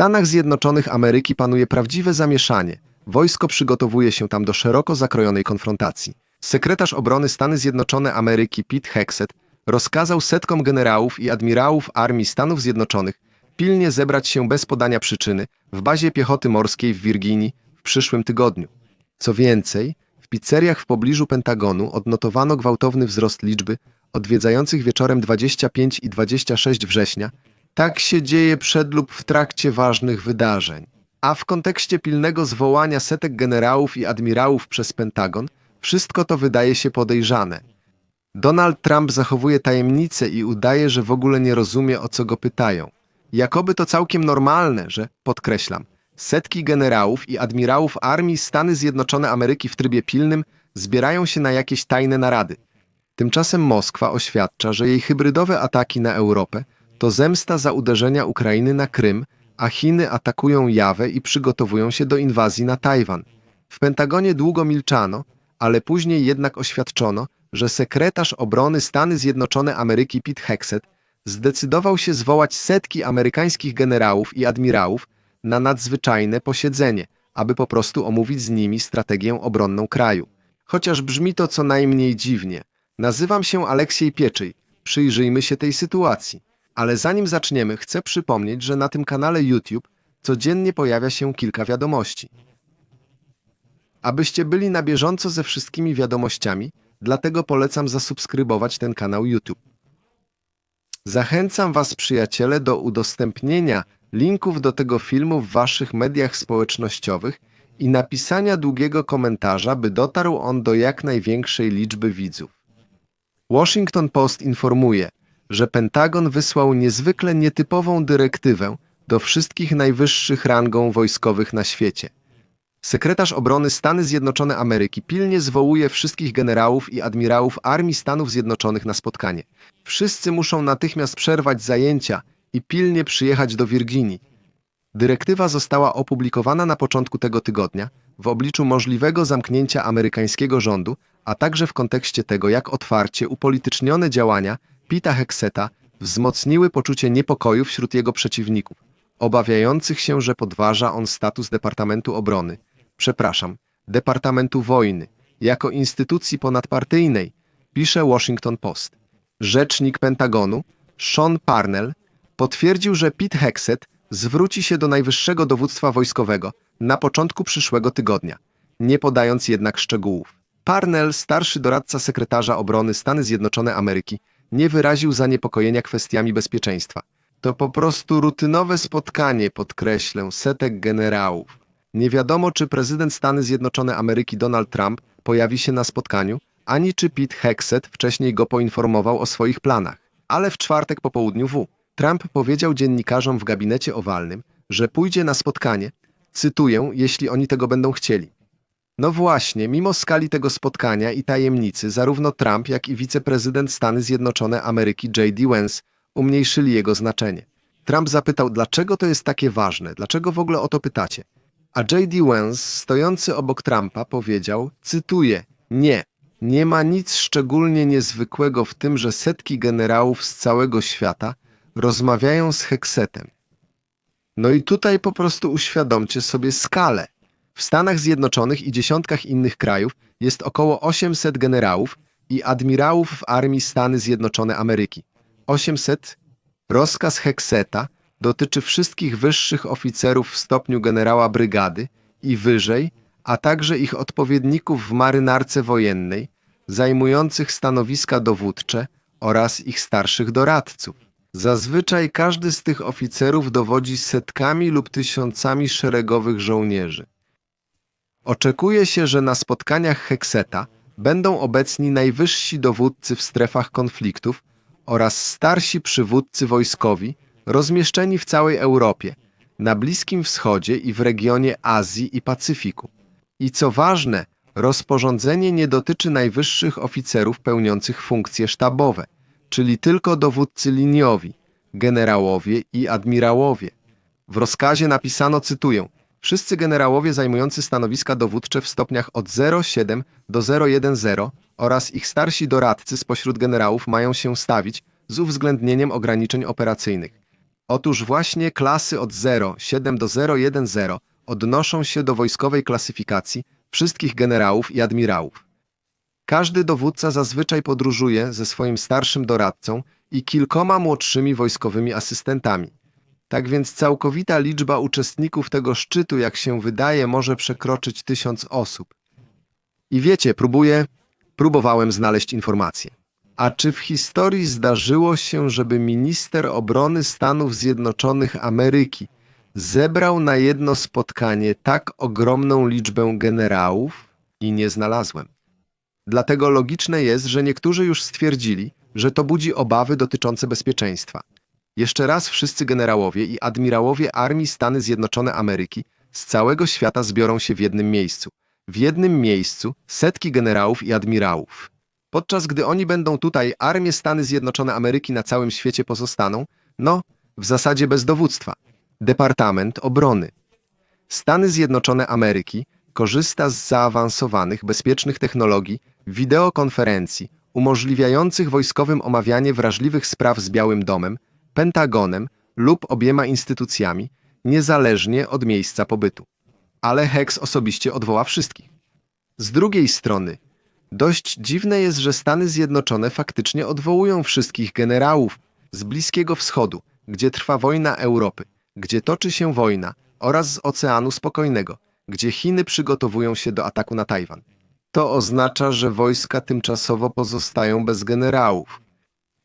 Stanach Zjednoczonych Ameryki panuje prawdziwe zamieszanie. Wojsko przygotowuje się tam do szeroko zakrojonej konfrontacji. Sekretarz obrony Stany Zjednoczone Ameryki Pete Hexet rozkazał setkom generałów i admirałów Armii Stanów Zjednoczonych pilnie zebrać się bez podania przyczyny w bazie piechoty morskiej w Virginii w przyszłym tygodniu. Co więcej, w pizzeriach w pobliżu Pentagonu odnotowano gwałtowny wzrost liczby odwiedzających wieczorem 25 i 26 września. Tak się dzieje przed lub w trakcie ważnych wydarzeń. A w kontekście pilnego zwołania setek generałów i admirałów przez Pentagon, wszystko to wydaje się podejrzane. Donald Trump zachowuje tajemnicę i udaje, że w ogóle nie rozumie, o co go pytają. Jakoby to całkiem normalne, że, podkreślam, setki generałów i admirałów armii Stany Zjednoczone Ameryki w trybie pilnym zbierają się na jakieś tajne narady. Tymczasem Moskwa oświadcza, że jej hybrydowe ataki na Europę to zemsta za uderzenia Ukrainy na Krym, a Chiny atakują Jawę i przygotowują się do inwazji na Tajwan. W Pentagonie długo milczano, ale później jednak oświadczono, że sekretarz obrony Stany Zjednoczone Ameryki Pete Hexet zdecydował się zwołać setki amerykańskich generałów i admirałów na nadzwyczajne posiedzenie, aby po prostu omówić z nimi strategię obronną kraju. Chociaż brzmi to co najmniej dziwnie. Nazywam się Aleksiej Pieczyj. Przyjrzyjmy się tej sytuacji. Ale zanim zaczniemy, chcę przypomnieć, że na tym kanale YouTube codziennie pojawia się kilka wiadomości. Abyście byli na bieżąco ze wszystkimi wiadomościami, dlatego polecam zasubskrybować ten kanał YouTube. Zachęcam Was, przyjaciele, do udostępnienia linków do tego filmu w Waszych mediach społecznościowych i napisania długiego komentarza, by dotarł on do jak największej liczby widzów. Washington Post informuje, że Pentagon wysłał niezwykle nietypową dyrektywę do wszystkich najwyższych rangą wojskowych na świecie. Sekretarz obrony Stany Zjednoczone Ameryki pilnie zwołuje wszystkich generałów i admirałów Armii Stanów Zjednoczonych na spotkanie. Wszyscy muszą natychmiast przerwać zajęcia i pilnie przyjechać do Virginii. Dyrektywa została opublikowana na początku tego tygodnia w obliczu możliwego zamknięcia amerykańskiego rządu, a także w kontekście tego, jak otwarcie upolitycznione działania Pita Hexeta wzmocniły poczucie niepokoju wśród jego przeciwników, obawiających się, że podważa on status Departamentu Obrony, przepraszam, Departamentu Wojny, jako instytucji ponadpartyjnej, pisze Washington Post. Rzecznik Pentagonu, Sean Parnell, potwierdził, że Pete Hexet zwróci się do najwyższego dowództwa wojskowego na początku przyszłego tygodnia, nie podając jednak szczegółów. Parnell, starszy doradca sekretarza obrony Stany Zjednoczone Ameryki, nie wyraził zaniepokojenia kwestiami bezpieczeństwa. To po prostu rutynowe spotkanie, podkreślę, setek generałów. Nie wiadomo, czy prezydent Stany Zjednoczone Ameryki Donald Trump pojawi się na spotkaniu, ani czy Pete Hexet wcześniej go poinformował o swoich planach. Ale w czwartek po południu W. Trump powiedział dziennikarzom w gabinecie owalnym, że pójdzie na spotkanie, cytuję, jeśli oni tego będą chcieli. No właśnie, mimo skali tego spotkania i tajemnicy, zarówno Trump, jak i wiceprezydent Stany Zjednoczone Ameryki J.D. Vance umniejszyli jego znaczenie. Trump zapytał, dlaczego to jest takie ważne, dlaczego w ogóle o to pytacie? A J.D. Vance, stojący obok Trumpa, powiedział, cytuję, nie, nie ma nic szczególnie niezwykłego w tym, że setki generałów z całego świata rozmawiają z Heksetem. No i tutaj po prostu uświadomcie sobie skalę. W Stanach Zjednoczonych i dziesiątkach innych krajów jest około 800 generałów i admirałów w Armii Stany Zjednoczone Ameryki. 800 rozkaz Hekseta dotyczy wszystkich wyższych oficerów w stopniu generała brygady i wyżej, a także ich odpowiedników w marynarce wojennej, zajmujących stanowiska dowódcze oraz ich starszych doradców. Zazwyczaj każdy z tych oficerów dowodzi setkami lub tysiącami szeregowych żołnierzy. Oczekuje się, że na spotkaniach Hekseta będą obecni najwyżsi dowódcy w strefach konfliktów oraz starsi przywódcy wojskowi rozmieszczeni w całej Europie, na Bliskim Wschodzie i w regionie Azji i Pacyfiku. I co ważne, rozporządzenie nie dotyczy najwyższych oficerów pełniących funkcje sztabowe, czyli tylko dowódcy liniowi, generałowie i admirałowie. W rozkazie napisano, cytuję, Wszyscy generałowie zajmujący stanowiska dowódcze w stopniach od 07 do 010 oraz ich starsi doradcy spośród generałów mają się stawić z uwzględnieniem ograniczeń operacyjnych. Otóż właśnie klasy od 07 do 010 odnoszą się do wojskowej klasyfikacji wszystkich generałów i admirałów. Każdy dowódca zazwyczaj podróżuje ze swoim starszym doradcą i kilkoma młodszymi wojskowymi asystentami. Tak więc całkowita liczba uczestników tego szczytu, jak się wydaje, może przekroczyć tysiąc osób. I wiecie, próbuję, próbowałem znaleźć informacje. A czy w historii zdarzyło się, żeby minister obrony Stanów Zjednoczonych Ameryki zebrał na jedno spotkanie tak ogromną liczbę generałów? I nie znalazłem. Dlatego logiczne jest, że niektórzy już stwierdzili, że to budzi obawy dotyczące bezpieczeństwa. Jeszcze raz wszyscy generałowie i admirałowie Armii Stany Zjednoczone Ameryki z całego świata zbiorą się w jednym miejscu. W jednym miejscu setki generałów i admirałów. Podczas gdy oni będą tutaj, armie Stany Zjednoczone Ameryki na całym świecie pozostaną, no, w zasadzie bez dowództwa. Departament Obrony. Stany Zjednoczone Ameryki korzysta z zaawansowanych, bezpiecznych technologii wideokonferencji umożliwiających wojskowym omawianie wrażliwych spraw z Białym Domem, Pentagonem lub obiema instytucjami, niezależnie od miejsca pobytu. Ale Hex osobiście odwoła wszystkich. Z drugiej strony, dość dziwne jest, że Stany Zjednoczone faktycznie odwołują wszystkich generałów z Bliskiego Wschodu, gdzie trwa wojna Europy, gdzie toczy się wojna, oraz z Oceanu Spokojnego, gdzie Chiny przygotowują się do ataku na Tajwan. To oznacza, że wojska tymczasowo pozostają bez generałów.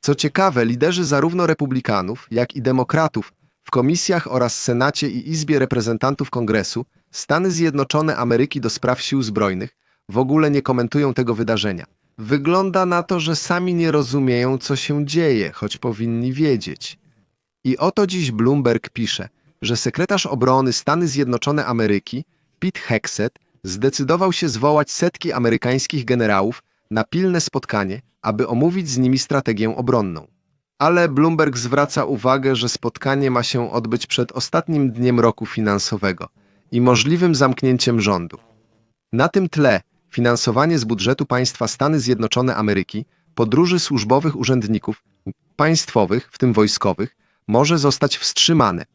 Co ciekawe, liderzy zarówno republikanów, jak i demokratów w komisjach oraz Senacie i Izbie Reprezentantów Kongresu Stany Zjednoczone Ameryki do spraw sił zbrojnych w ogóle nie komentują tego wydarzenia. Wygląda na to, że sami nie rozumieją, co się dzieje, choć powinni wiedzieć. I oto dziś Bloomberg pisze, że sekretarz obrony Stany Zjednoczone Ameryki, Pete Hegseth, zdecydował się zwołać setki amerykańskich generałów na pilne spotkanie, aby omówić z nimi strategię obronną. Ale Bloomberg zwraca uwagę, że spotkanie ma się odbyć przed ostatnim dniem roku finansowego i możliwym zamknięciem rządu. Na tym tle finansowanie z budżetu państwa Stany Zjednoczone Ameryki podróży służbowych urzędników państwowych, w tym wojskowych, może zostać wstrzymane.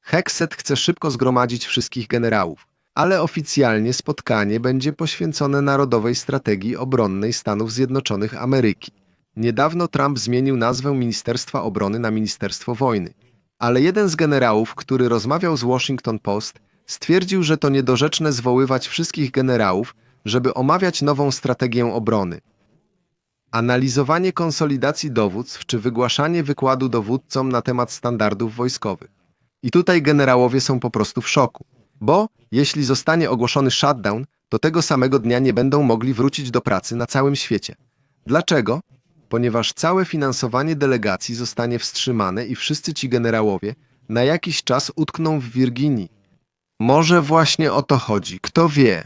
Hekset chce szybko zgromadzić wszystkich generałów, ale oficjalnie spotkanie będzie poświęcone Narodowej Strategii Obronnej Stanów Zjednoczonych Ameryki. Niedawno Trump zmienił nazwę Ministerstwa Obrony na Ministerstwo Wojny, ale jeden z generałów, który rozmawiał z Washington Post, stwierdził, że to niedorzeczne zwoływać wszystkich generałów, żeby omawiać nową strategię obrony. Analizowanie konsolidacji dowództw czy wygłaszanie wykładu dowódcom na temat standardów wojskowych. I tutaj generałowie są po prostu w szoku, bo jeśli zostanie ogłoszony shutdown, to tego samego dnia nie będą mogli wrócić do pracy na całym świecie. Dlaczego? Ponieważ całe finansowanie delegacji zostanie wstrzymane i wszyscy ci generałowie na jakiś czas utkną w Wirginii. Może właśnie o to chodzi, kto wie.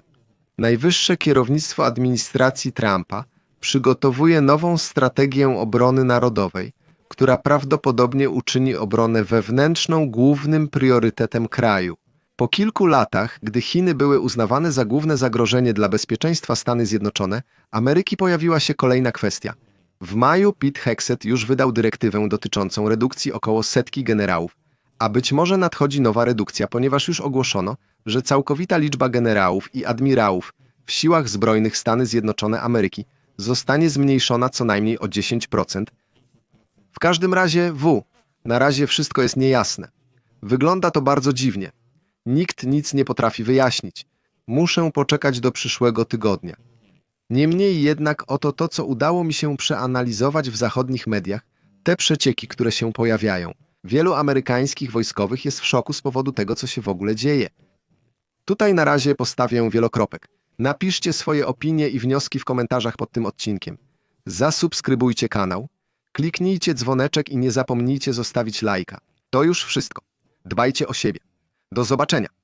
Najwyższe kierownictwo administracji Trumpa przygotowuje nową strategię obrony narodowej, która prawdopodobnie uczyni obronę wewnętrzną głównym priorytetem kraju. Po kilku latach, gdy Chiny były uznawane za główne zagrożenie dla bezpieczeństwa Stany Zjednoczone, Ameryki pojawiła się kolejna kwestia. W maju Pete Hegseth już wydał dyrektywę dotyczącą redukcji około setki generałów, a być może nadchodzi nowa redukcja, ponieważ już ogłoszono, że całkowita liczba generałów i admirałów w siłach zbrojnych Stany Zjednoczone Ameryki zostanie zmniejszona co najmniej o 10%. W każdym razie W. Na razie wszystko jest niejasne. Wygląda to bardzo dziwnie. Nikt nic nie potrafi wyjaśnić. Muszę poczekać do przyszłego tygodnia. Niemniej jednak oto to, co udało mi się przeanalizować w zachodnich mediach, te przecieki, które się pojawiają. Wielu amerykańskich wojskowych jest w szoku z powodu tego, co się w ogóle dzieje. Tutaj na razie postawię wielokropek. Napiszcie swoje opinie i wnioski w komentarzach pod tym odcinkiem. Zasubskrybujcie kanał, kliknijcie dzwoneczek i nie zapomnijcie zostawić lajka. To już wszystko. Dbajcie o siebie. Do zobaczenia.